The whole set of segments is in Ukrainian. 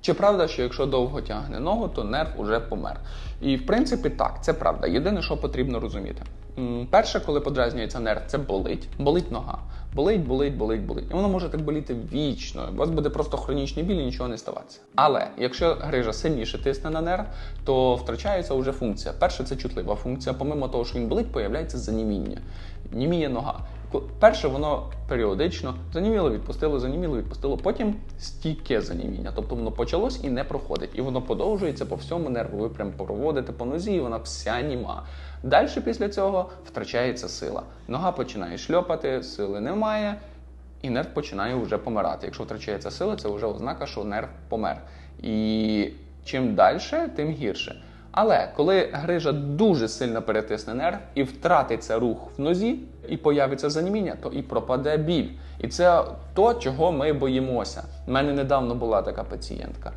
Чи правда, що якщо довго тягне ногу, то нерв уже помер? І в принципі так, це правда. Єдине, що потрібно розуміти. Перше, коли подразнюється нерв, це болить. Болить нога. Болить, болить, болить, болить. І воно може так боліти вічно. У вас буде просто хронічний біль і нічого не ставатися. Але якщо грижа сильніше тисне на нерв, то втрачається вже функція. Перше, це чутлива функція. Помимо того, що він болить, появляється заніміння. Німіє нога. Перше, воно періодично заніміло, відпустило, заніміло, відпустило. Потім стійке заніміння. Тобто воно почалось і не проходить. І воно подовжується по всьому нерву. Ви прям проводите по нозі, і вона вся німа. Далі після цього втрачається сила. Нога починає шльопати, сили немає, і нерв починає вже помирати. Якщо втрачається сила, це вже ознака, що нерв помер. І чим далі, тим гірше. Але коли грижа дуже сильно перетисне нерв і втратиться рух в нозі, і появиться заніміння, то і пропаде біль. І це то, чого ми боїмося. У мене недавно була така пацієнтка.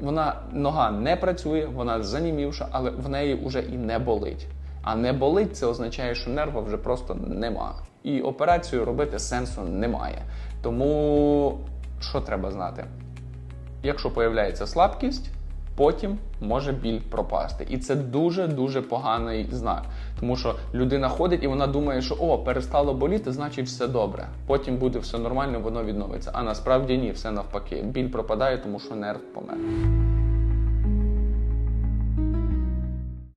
Вона нога не працює, вона занімівша, але в неї вже і не болить. А не болить це означає, що нерва вже просто нема. І операцію робити сенсу немає. Тому що треба знати? Якщо появляється слабкість, потім може біль пропасти. І це дуже-дуже поганий знак. Тому що людина ходить і вона думає, що о, перестало боліти, значить все добре. Потім буде все нормально, воно відновиться. А насправді ні, все навпаки. Біль пропадає, тому що нерв помер.